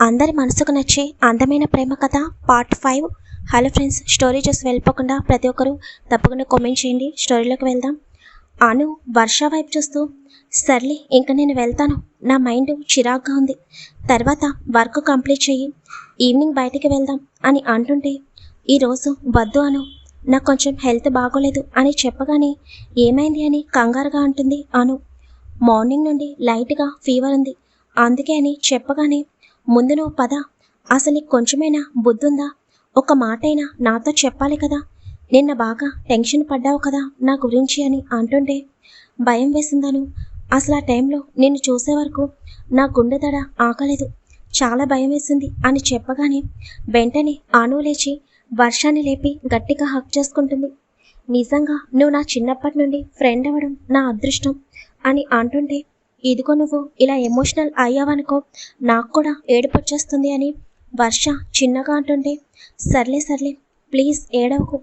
అందరి మనసుకు నచ్చే అందమైన ప్రేమ కథ part five hello friends story చూసి వెళ్ళిపోకుండా ప్రతి ఒక్కరూ తప్పకుండా కామెంట్ చేయండి. స్టోరీలోకి వెళ్దాం. అను వర్ష వైపు చూస్తూ సర్లే ఇంక నేను వెళ్తాను. నా మైండ్ చిరాగ్గా ఉంది. తర్వాత వర్క్ కంప్లీట్ చెయ్యి ఈవినింగ్ బయటికి వెళ్దాం అని అంటుంటే ఈరోజు వద్దు అను. నాకు కొంచెం హెల్త్ బాగోలేదు అని చెప్పగానే ఏమైంది అని కంగారుగా అంటుంది అను. మార్నింగ్ నుండి లైట్గా ఫీవర్ ఉంది. అందుకే అని చెప్పగానే ముందు నువ్వు పద. అసలు నీకు కొంచెమైనా బుద్ధుందా? ఒక మాటైనా నాతో చెప్పాలి కదా. నిన్న బాగా టెన్షన్ పడ్డావు కదా నా గురించి అని అంటుంటే భయం వేసిందను. అసలు ఆ టైంలో నిన్ను చూసే వరకు నా గుండె దడ ఆకలేదు చాలా భయం వేసింది అని చెప్పగానే వెంటనే ఆను లేచి వర్షాన్ని లేపి గట్టిగా హక్ చేసుకుంటుంది. నిజంగా నువ్వు నా చిన్నప్పటి నుండి ఫ్రెండ్ అవ్వడం నా అదృష్టం అని అంటుంటే ఇదిగో నువ్వు ఇలా ఎమోషనల్ అయ్యావనుకో నాకు కూడా ఏడుపొచ్చేస్తుంది అని వర్ష చిన్నగా అంటుంటే సర్లే సర్లే ప్లీజ్ ఏడవకు.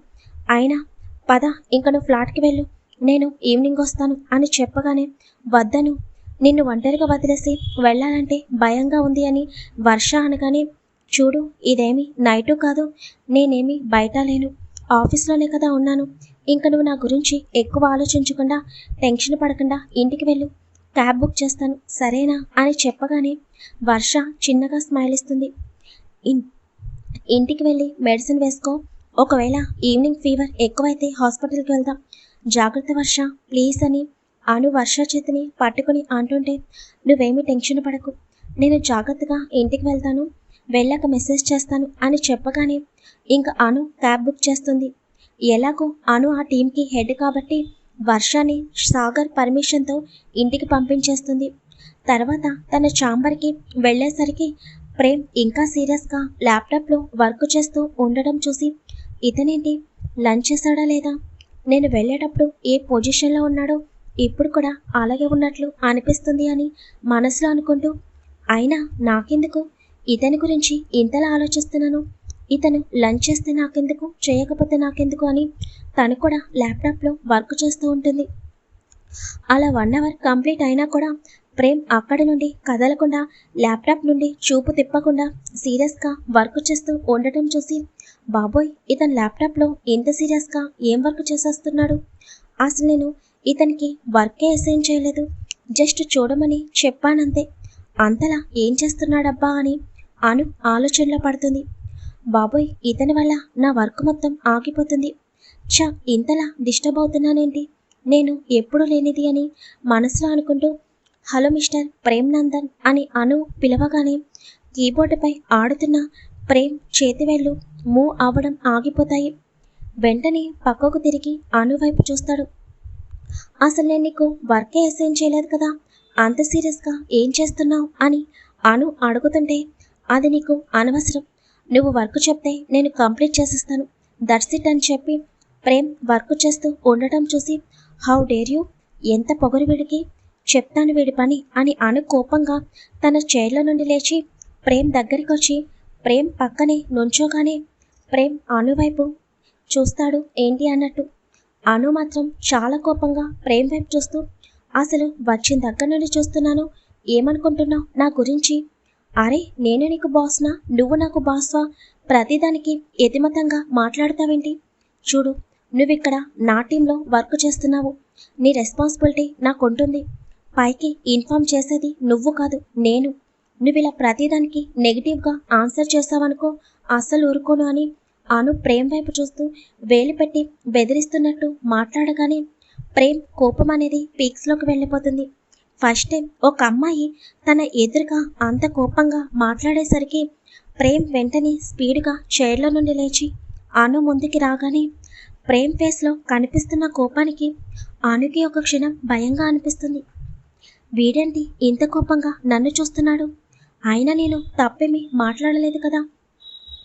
అయినా పద ఇంకా నువ్వు ఫ్లాట్కి వెళ్ళు. నేను ఈవినింగ్ వస్తాను అని చెప్పగానే వద్దను. నిన్ను ఒంటరిగా వదిలేసి వెళ్ళాలంటే భయంగా ఉంది అని వర్ష అనగానే చూడు ఇదేమి నైటు కాదు నేనేమి బయట లేను. ఆఫీస్లోనే కదా ఉన్నాను. ఇంకా నువ్వు నా గురించి ఎక్కువ ఆలోచించకుండా టెన్షన్ పడకుండా ఇంటికి వెళ్ళు. క్యాబ్ బుక్ చేస్తాను. సరేనా? అని చెప్పగానే వర్ష చిన్నగా స్మైల్ ఇస్తుంది. ఇంటికి వెళ్ళి మెడిసిన్ వేసుకో. ఒకవేళ ఈవినింగ్ ఫీవర్ ఎక్కువైతే హాస్పిటల్కి వెళ్దాం. జాగ్రత్త వర్ష ప్లీజ్ అని అను వర్ష చేతిని పట్టుకుని అంటుంటే నువ్వేమీ టెన్షన్ పడకు. నేను జాగ్రత్తగా ఇంటికి వెళ్తాను. వెళ్ళాక మెసేజ్ చేస్తాను అని చెప్పగానే ఇంకా అను క్యాబ్ బుక్ చేస్తుంది. ఎలాగో అను ఆ టీంకి హెడ్ కాబట్టి వర్షాన్ని సాగర్ పర్మిషన్తో ఇంటికి పంపించేస్తుంది. తర్వాత తన ఛాంబర్కి వెళ్ళేసరికి ప్రేమ్ ఇంకా సీరియస్గా ల్యాప్టాప్లో వర్క్ చేస్తూ ఉండడం చూసి ఇతనేంటి? లంచ్ చేశాడా లేదా? నేను వెళ్ళేటప్పుడు ఏ పొజిషన్లో ఉన్నాడో ఇప్పుడు కూడా అలాగే ఉన్నట్లు అనిపిస్తుంది అని మనసులో అనుకుంటూ అయినా నాకెందుకు? ఇతని గురించి ఇంతలా ఆలోచిస్తున్నాను. ఇతను లంచ్ చేస్తే నాకెందుకు? చేయకపోతే నాకెందుకు అని తను కూడా ల్యాప్టాప్లో వర్క్ చేస్తూ ఉంటుంది. అలా వన్ అవర్ కంప్లీట్ అయినా కూడా ప్రేమ్ అక్కడి నుండి కదలకుండా ల్యాప్టాప్ నుండి చూపు తిప్పకుండా సీరియస్గా వర్క్ చేస్తూ ఉండటం చూసి బాబోయ్ ఇతను ల్యాప్టాప్లో ఎంత సీరియస్గా ఏం వర్క్ చేసేస్తున్నాడు? అసలు నేను ఇతనికి వర్కే అసైన్ చేయలేదు. జస్ట్ చూడమని చెప్పానంతే. అంతలా ఏం చేస్తున్నాడబ్బా? అని అను ఆలోచనలో పడుతుంది. బాబోయ్ ఇతని వల్ల నా వర్క్ మొత్తం ఆగిపోతుంది. ఛ ఇంతలా డిస్టర్బ్ అవుతున్నానేంటి నేను ఎప్పుడు లేనిది అని మనసులో అనుకుంటూ హలో మిస్టర్ ప్రేమ్ నందన్ అని అను పిలవగానే కీబోర్డుపై ఆడుతున్న ప్రేమ్ చేతివేళ్ళు మూవ్ అవ్వడం ఆగిపోతాయి. వెంటనే పక్కకు తిరిగి అను వైపు చూస్తాడు. అసలు నేను నీకు వర్కే అసైన్ చేయలేదు కదా? అంత సీరియస్గా ఏం చేస్తున్నావు? అని అను అడుగుతుంటే అది నీకు అనవసరం. నువ్వు వర్క్ చెప్తే నేను కంప్లీట్ చేసేస్తాను. దట్స్ ఇట్ అని చెప్పి ప్రేమ్ వర్క్ చేస్తూ ఉండటం చూసి హౌ డేర్ యూ? ఎంత పొగరు వీడికి? చెప్తాను వీడి పని అని అను కోపంగా తన చైర్లో నుండి లేచి ప్రేమ్ దగ్గరికి వచ్చి ప్రేమ్ పక్కనే నుంచోగానే ప్రేమ్ అను వైపు చూస్తాడు ఏంటి అన్నట్టు. అను మాత్రం చాలా కోపంగా ప్రేమ్ వైపు చూస్తూ అసలు వచ్చిన దగ్గర నుండి చూస్తున్నాను. ఏమనుకుంటున్నావు? నా గురించి అరే నేను నీకు బాస్నా? నువ్వు నాకు బాస్వా? ప్రతిదానికి ఎతిమతంగా మాట్లాడతావేంటి? చూడు నువ్విక్కడ నా టీంలో వర్క్ చేస్తున్నావు. నీ రెస్పాన్సిబిలిటీ నాకు ఉంటుంది పైకి ఇన్ఫామ్ చేసేది నువ్వు కాదు నేను. నువ్వు ఇలా ప్రతిదానికి నెగిటివ్గా ఆన్సర్ చేస్తావనుకో అస్సలు ఊరుకోను అని అను ప్రేమ్ వైపు చూస్తూ వేలు పెట్టి బెదిరిస్తున్నట్టు మాట్లాడగానే ప్రేమ్ కోపం అనేది పీక్స్లోకి వెళ్ళిపోతుంది. ఫస్ట్ టైం ఒక అమ్మాయి తన ఎదురుగా అంత కోపంగా మాట్లాడేసరికి ప్రేమ్ వెంటనే స్పీడ్గా చైర్లో నుండి లేచి అను ముందుకి రాగానే ప్రేమ్ ఫేస్లో కనిపిస్తున్న కోపానికి అనుకి ఒక క్షణం భయంగా అనిపిస్తుంది. వీడేంటి ఇంత కోపంగా నన్ను చూస్తున్నాడు? అయినా నేను తప్పేమీ మాట్లాడలేదు కదా?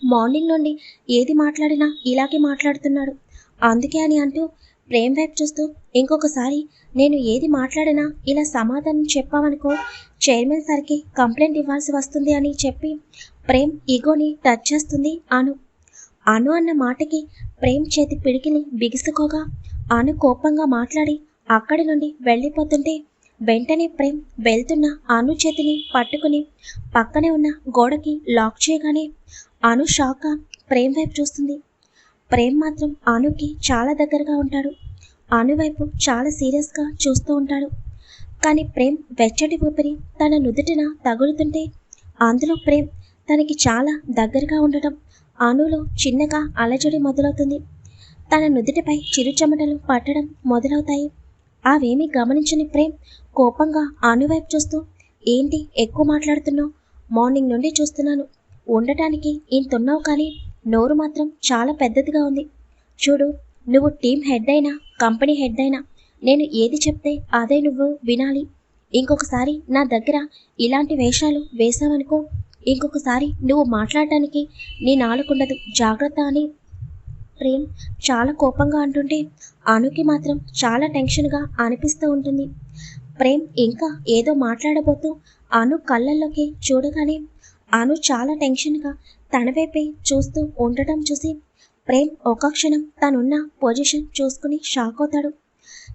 మార్నింగ్ నుండి ఏది మాట్లాడినా ఇలాగే మాట్లాడుతున్నాడు. అందుకే అని అంటూ ప్రేమ్ వైపు చూస్తూ ఇంకొకసారి నేను ఏది మాట్లాడినా ఇలా సమాధానం చెప్పావనుకో చైర్మన్ సార్కి కంప్లైంట్ ఇవ్వాల్సి వస్తుంది అని చెప్పి ప్రేమ్ ఈగోని టచ్ చేస్తుంది అను. అను అన్న మాటకి ప్రేమ్ చేతి పిడికిని బిగుసుకోగా అను కోపంగా మాట్లాడి అక్కడి నుండి వెళ్ళిపోతుంటే వెంటనే ప్రేమ్ వెళ్తున్న అను చేతిని పట్టుకుని పక్కనే ఉన్న గోడకి లాక్ చేయగానే అను షాక్గా ప్రేమ్ వైపు చూస్తుంది. ప్రేమ్ మాత్రం అనుకి చాలా దగ్గరగా ఉంటాడు. అను వైపు చాలా సీరియస్గా చూస్తూ ఉంటాడు. కానీ ప్రేమ్ వెచ్చటి ఊపిరి తన నుదుటిన తగులుతుంటే అందులో ప్రేమ్ తనకి చాలా దగ్గరగా ఉండటం అణులో చిన్నగా అలజడి మొదలవుతుంది. తన నుదుటిపై చిరుచెమటలు పట్టడం మొదలవుతాయి. అవేమీ గమనించని ప్రేమ్ కోపంగా ఆను వైపు చూస్తూ ఏంటి ఎక్కువ మాట్లాడుతున్నావు? మార్నింగ్ నుండి చూస్తున్నాను. ఉండటానికి ఇంతున్నావు కానీ నోరు మాత్రం చాలా పెద్దదిగా ఉంది. చూడు నువ్వు టీం హెడ్ అయినా కంపెనీ హెడ్ అయినా నేను ఏది చెప్తే అదే నువ్వు వినాలి. ఇంకొకసారి నా దగ్గర ఇలాంటి వేషాలు వేసావనుకో ఇంకొకసారి నువ్వు మాట్లాడటానికి నీ నాలుకుండదు జాగ్రత్త అని ప్రేమ్ చాలా కోపంగా అంటుంటే అనుకి మాత్రం చాలా టెన్షన్గా అనిపిస్తూ ఉంటుంది. ప్రేమ్ ఇంకా ఏదో మాట్లాడబోతూ అను కళ్ళల్లోకి చూడగానే అను చాలా టెన్షన్గా తన వైపే చూస్తూ ఉండటం చూసి ప్రేమ్ ఒక క్షణం తనున్న పొజిషన్ చూసుకుని షాక్ అవుతాడు.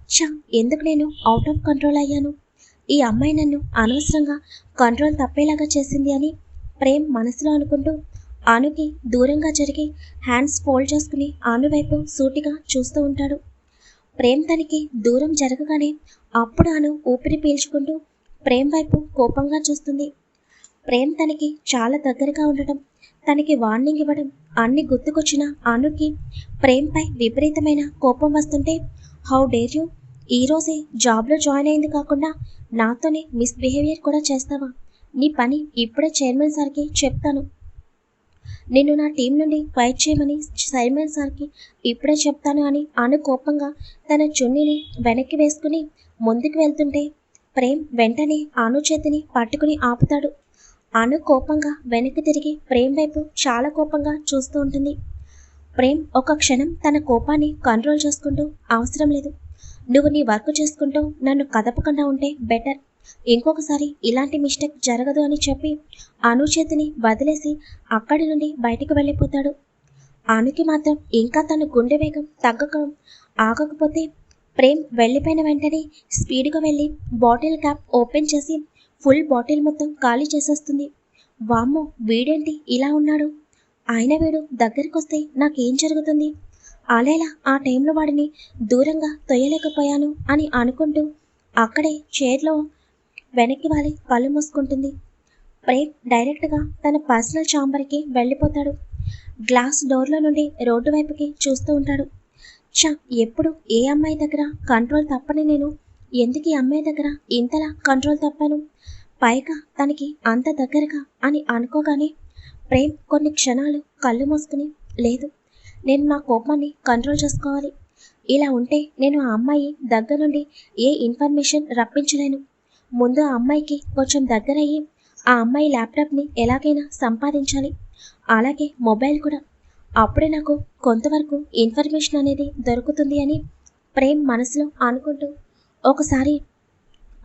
షా ఎందుకు నేను అవుట్ ఆఫ్ కంట్రోల్ అయ్యాను? ఈ అమ్మాయి నన్ను అనవసరంగా కంట్రోల్ తప్పేలాగా చేసింది అని ప్రేమ్ మనసులో అనుకుంటూ అనుకి దూరంగా జరిగి హ్యాండ్స్ ఫోల్డ్ చేసుకుని ఆను వైపు సూటిగా చూస్తూ ఉంటాడు. ప్రేమ్ తనకి దూరం జరగగానే అప్పుడు అను ఊపిరి పీల్చుకుంటూ ప్రేమ్ వైపు కోపంగా చూస్తుంది. ప్రేమ్ తనకి చాలా దగ్గరగా ఉండటం తనకి వార్నింగ్ ఇవ్వడం అన్ని గుర్తుకొచ్చిన అనుకి ప్రేమ్పై విపరీతమైన కోపం వస్తుంటే హౌ డేర్ యూ ఈరోజే జాబ్లో జాయిన్ అయింది కాకుండా నాతోనే మిస్బిహేవియర్ కూడా చేస్తావా? నీ పని ఇప్పుడే చైర్మన్ సార్కి చెప్తాను. నిన్ను నా టీం నుండి ఫైట్ చేయమని చైర్మన్ సార్కి ఇప్పుడే చెప్తాను అని అను కోపంగా తన చున్నీని వెనక్కి వేసుకుని ముందుకు వెళ్తుంటే ప్రేమ్ వెంటనే అను చేతిని పట్టుకుని ఆపుతాడు. అను కోపంగా వెనక్కి తిరిగి ప్రేమ్ వైపు చాలా కోపంగా చూస్తూ ఉంటుంది. ప్రేమ్ ఒక క్షణం తన కోపాన్ని కంట్రోల్ చేసుకుంటూ అవసరం లేదు. నువ్వు నీ వర్క్ చేసుకుంటూ నన్ను కదపకుండా ఉంటే బెటర్ ఇంకొకసారి ఇలాంటి మిస్టేక్ జరగదు అని చెప్పి అను చేతిని వదిలేసి అక్కడి నుండి బయటకు వెళ్ళిపోతాడు. అనుకి మాత్రం ఇంకా తన గుండె వేగం తగ్గక ఆగకపోతే ప్రేమ్ వెళ్ళిపోయిన వెంటనే స్పీడ్గా వెళ్ళి బాటిల్ క్యాప్ ఓపెన్ చేసి ఫుల్ బాటిల్ మొత్తం ఖాళీ చేసేస్తుంది. వామ్మో వీడేంటి ఇలా ఉన్నాడు? ఆయన వీడు దగ్గరికి వస్తే నాకేం జరుగుతుంది? అలేలా ఆ టైంలో వాడిని దూరంగా తొయ్యలేకపోయాను అని అనుకుంటూ అక్కడే చైర్లో వెనక్కి వాలి కళ్ళు మూసుకుంటుంది. ప్రేమ్ డైరెక్ట్గా తన పర్సనల్ ఛాంబర్కి వెళ్ళిపోతాడు. గ్లాస్ డోర్లో నుండి రోడ్డు వైపుకి చూస్తూ ఉంటాడు. చ ఎప్పుడు ఏ అమ్మాయి దగ్గర కంట్రోల్ తప్పని నేను? ఎందుకు ఈ అమ్మాయి దగ్గర ఇంతలా కంట్రోల్ తప్పాను? పైగా తనకి అంత దగ్గరగా అని అనుకోగానే ప్రేమ్ కొన్ని క్షణాలు కళ్ళు మూసుకుని లేదు నేను నా కోపాన్ని కంట్రోల్ చేసుకోవాలి. ఇలా ఉంటే నేను ఆ అమ్మాయి దగ్గర నుండి ఏ ఇన్ఫర్మేషన్ రప్పించలేను. ముందు ఆ అమ్మాయికి కొంచెం దగ్గరయ్యి ఆ అమ్మాయి ల్యాప్టాప్ని ఎలాగైనా సంపాదించాలి. అలాగే మొబైల్ కూడా. అప్పుడే నాకు కొంతవరకు ఇన్ఫర్మేషన్ అనేది దొరుకుతుంది అని ప్రేమ్ మనసులో అనుకుంటూ ఒకసారి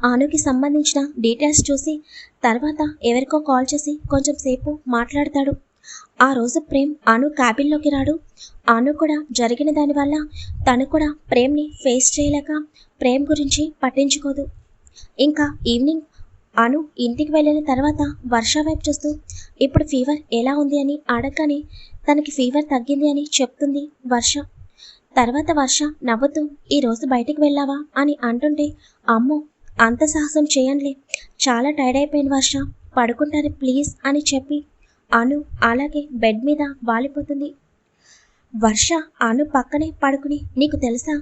ఆనుకి సంబంధించిన డీటెయిల్స్ చూసి తర్వాత ఎవరికో కాల్ చేసి కొంచెం సేపు మాట్లాడతాడు. ఆ రోజు ప్రేమ్ అను క్యాబిన్లోకి రాడు. అను కూడా జరిగిన దానివల్ల తను కూడా ప్రేమ్ని ఫేస్ చేయలేక ప్రేమ్ గురించి పట్టించుకోదు. ఇంకా ఈవినింగ్ అను ఇంటికి వెళ్ళిన తర్వాత వర్ష వైపు చూస్తూ ఇప్పుడు ఫీవర్ ఎలా ఉంది అని అడగగానే తనకి ఫీవర్ తగ్గింది అని చెప్తుంది వర్ష. తర్వాత వర్ష నవ్వుతూ ఈరోజు బయటికి వెళ్ళావా? అని అంటుంటే అమ్మో అంత సాహసం చేయండిలే చాలా టైర్డ్ అయిపోయింది వర్ష. పడుకుంటాను ప్లీజ్ అని చెప్పి అను అలాగే బెడ్ మీద వాలిపోతుంది. వర్ష అను పక్కనే పడుకుని నీకు తెలుసా?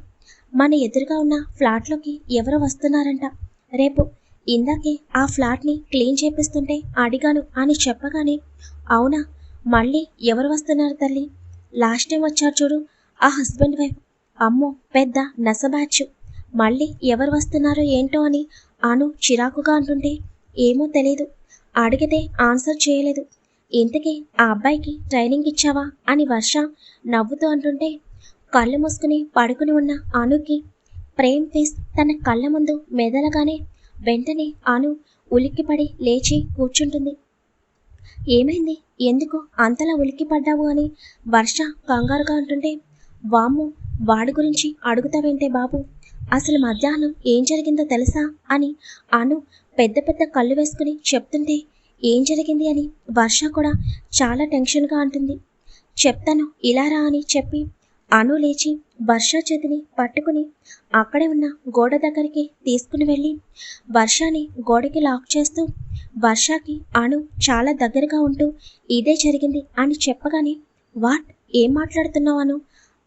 మన ఎదురుగా ఉన్న ఫ్లాట్లోకి ఎవరు వస్తున్నారంట. రేపు ఇందాకే ఆ ఫ్లాట్ని క్లీన్ చేపిస్తుంటే అడిగాను అని చెప్పగానే అవునా? మళ్ళీ ఎవరు వస్తున్నారు తల్లి? లాస్ట్ టైం వచ్చారు చూడు ఆ హస్బెండ్ వైఫ్. అమ్మో పెద్ద నసబాచ్చు మళ్ళీ ఎవరు వస్తున్నారో ఏంటో అని అను చిరాకుగా అంటుంటే ఏమో తెలియదు అడిగితే ఆన్సర్ చేయలేదు. ఇంతకీ ఆ అబ్బాయికి ట్రైనింగ్ ఇచ్చావా అని వర్ష నవ్వుతూ అంటుంటే కళ్ళు మూసుకుని పడుకుని ఉన్న అనుకి ప్రేమ్ ఫేస్ తన కళ్ళ ముందు మెదలగానే వెంటనే అను ఉలిక్కిపడి లేచి కూర్చుంటుంది. ఏమైంది? ఎందుకు అంతలా ఉలిక్కిపడ్డావు అని వర్ష కంగారుగా అంటుంటే వామ్ము వాడి గురించి అడుగుతావేంటే బాబు. అసలు మధ్యాహ్నం ఏం జరిగిందో తెలుసా అని అను పెద్ద పెద్ద కళ్ళు వేసుకుని చెప్తుంటే ఏం జరిగింది అని వర్ష కూడా చాలా టెన్షన్గా అంటుంది. చెప్తాను ఇలా రా అని చెప్పి అను లేచి వర్ష చేతిని పట్టుకుని అక్కడే ఉన్న గోడ దగ్గరికి తీసుకుని వెళ్ళి వర్షాని గోడకి లాక్ చేస్తూ వర్షకి అను చాలా దగ్గరగా ఉంటూ ఇదే జరిగింది అని చెప్పగానే వాట్? ఏం మాట్లాడుతున్నావు అను?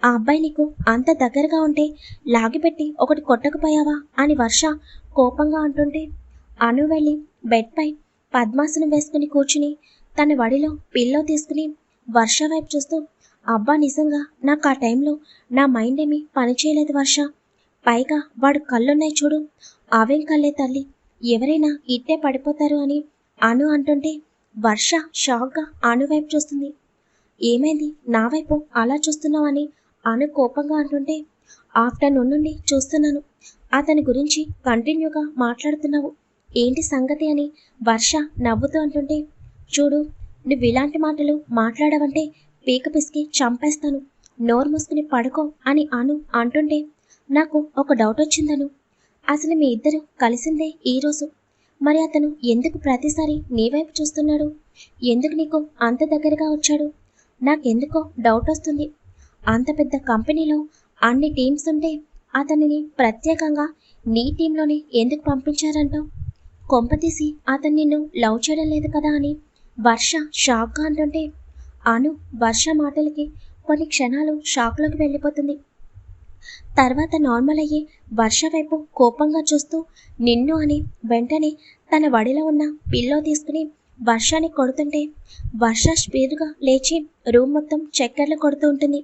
ఆ అబ్బాయి నీకు అంత దగ్గరగా ఉంటే లాగిపెట్టి ఒకటి కొట్టకపోయావా అని వర్ష కోపంగా అంటుంటే అను వెళ్ళి బెడ్పై పద్మాసనం వేసుకుని కూర్చుని తన వడిలో పిల్లో తీసుకుని వర్ష వైపు చూస్తూ అబ్బా నిజంగా నాకు ఆ టైంలో నా మైండ్ ఏమీ పనిచేయలేదు వర్ష. పైగా వాడు కళ్ళున్నాయి చూడు. అవేం కళ్ళే తల్లి. ఎవరైనా ఇట్టే పడిపోతారు అని అను అంటుంటే వర్ష షాక్గా అను వైపు చూస్తుంది. ఏమైంది? నా వైపు అలా చూస్తున్నావు అను కోపంగా అంటుంటే ఆఫ్టర్నూన్ నుండి చూస్తున్నాను. అతని గురించి కంటిన్యూగా మాట్లాడుతున్నావు. ఏంటి సంగతి అని వర్ష నవ్వుతూ అంటుంటే చూడు నువ్వు ఇలాంటి మాటలు మాట్లాడవంటే పీక పిసికి చంపేస్తాను. నోరు మూసుకుని పడుకో అని అను అంటుంటే నాకు ఒక డౌట్ వచ్చిందను. అసలు మీ ఇద్దరు కలిసిందే ఈరోజు మరి అతను ఎందుకు ప్రతిసారి నీ వైపు చూస్తున్నాడు? ఎందుకు నీకు అంత దగ్గరగా వచ్చాడు? నాకెందుకో డౌట్ వస్తుంది. అంత పెద్ద కంపెనీలో అన్ని టీమ్స్ ఉంటే అతనిని ప్రత్యేకంగా నీ టీంలోనే ఎందుకు పంపించారంటావు కొంపతీసి అతను నిన్ను లవ్ చేయడం లేదు కదా అని వర్ష షాక్గా అంటుంటే అను వర్ష మాటలకి కొన్ని క్షణాలు షాక్లోకి వెళ్ళిపోతుంది. తర్వాత నార్మల్ అయ్యి వర్ష వైపు కోపంగా చూస్తూ నిన్ను అని వెంటనే తన వడిలో ఉన్న పిల్లో తీసుకుని వర్షాన్ని కొడుతుంటే వర్ష స్పీడ్గా లేచి రూమ్ మొత్తం చక్కెర్లు కొడుతూ ఉంటుంది.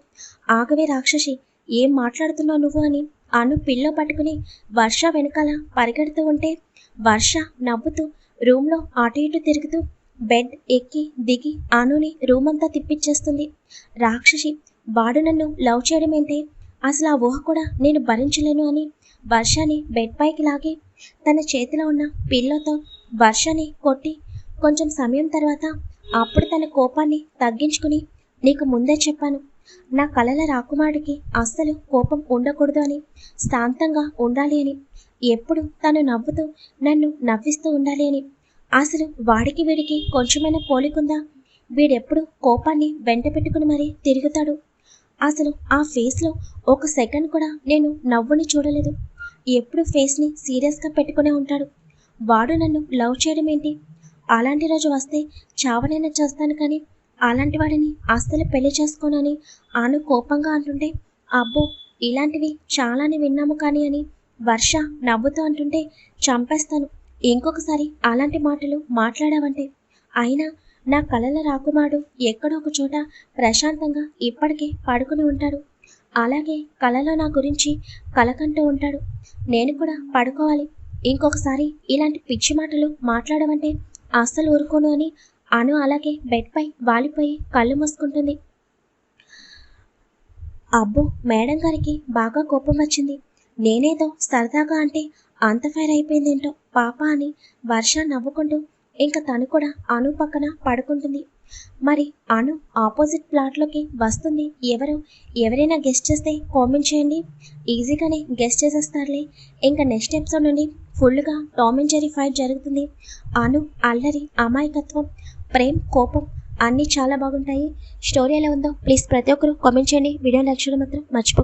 ఆగవే రాక్షసి ఏం మాట్లాడుతున్నావు నువ్వు అని అను పిల్లో పట్టుకుని వర్ష వెనకాల పరిగెడుతూ ఉంటే వర్ష నవ్వుతూ రూమ్లో అటు ఇటు తిరుగుతూ బెడ్ ఎక్కి దిగి అనుని రూమ్ అంతా తిప్పిచ్చేస్తుంది. రాక్షసి వాడు నన్ను లవ్ చేయడం ఏంటి? అసలు ఆ ఊహ కూడా నేను భరించలేను అని వర్షాన్ని బెడ్ పైకి లాగి తన చేతిలో ఉన్న పిల్లోతో వర్షాన్ని కొట్టి కొంచెం సమయం తర్వాత అప్పుడు తన కోపాన్ని తగ్గించుకుని నీకు ముందే చెప్పాను. నా కలల రాకుమారుడికి అస్సలు కోపం ఉండకూడదు అని శాంతంగా ఉండాలి అని ఎప్పుడు తను నవ్వుతూ నన్ను నవ్విస్తూ ఉండాలి అని. అసలు వాడికి వీడికి కొంచెమైనా పోలికుందా? వీడెప్పుడు కోపాన్ని వెంట పెట్టుకుని మరీ తిరుగుతాడు. అసలు ఆ ఫేస్లో ఒక సెకండ్ కూడా నేను నవ్వుని చూడలేదు. ఎప్పుడు ఫేస్ని సీరియస్గా పెట్టుకునే ఉంటాడు. వాడు నన్ను లవ్ చేయడం ఏంటి? అలాంటి రోజు వస్తే చావనైనా చేస్తాను కానీ అలాంటి వాడిని అస్సలు పెళ్ళి చేసుకోనని ఆను కోపంగా అంటుంటే అబ్బో ఇలాంటివి చాలానే విన్నాము కానీ అని వర్ష నవ్వుతూ అంటుంటే చంపేస్తాను. ఇంకొకసారి అలాంటి మాటలు మాట్లాడావంటే అయినా నా కలల రాకుమారుడు ఎక్కడో ఒక చోట ప్రశాంతంగా ఇప్పటికే పడుకుని ఉంటాడు. అలాగే కలలో నా గురించి కలకంటూ ఉంటాడు. నేను కూడా పడుకోవాలి. ఇంకొకసారి ఇలాంటి పిచ్చి మాటలు మాట్లాడవంటే అస్సలు ఊరుకోను అని అను అలాగే బెడ్పై వాలిపోయి కళ్ళు మూసుకుంటుంది. అబ్బో మేడం గారికి బాగా కోపం వచ్చింది. నేనేదో సరదాగా అంటే అంత ఫైర్ అయిపోయిందేంటో పాప అని వర్ష నవ్వుకుంటూ ఇంకా తను కూడా అను పక్కన పడుకుంటుంది. మరి అను ఆపోజిట్ ప్లాట్లోకి వస్తుంది. ఎవరు ఎవరైనా గెస్ట్ చేస్తే కామెంట్ చేయండి. ఈజీగానే గెస్ట్ చేసేస్తారులే. ఇంకా నెక్స్ట్ ఎపిసోడ్ నుండి ఫుల్గా టామ్ అండ్ జెరీ ఫైట్ జరుగుతుంది. అను అల్లరి అమాయకత్వం ప్రేమ్ కోపం అన్నీ చాలా బాగుంటాయి. స్టోరీ ఎలా ఉందో ప్లీజ్ ప్రతి ఒక్కరు కామెంట్ చేయండి. వీడియో లక్షలు మాత్రం మర్చిపో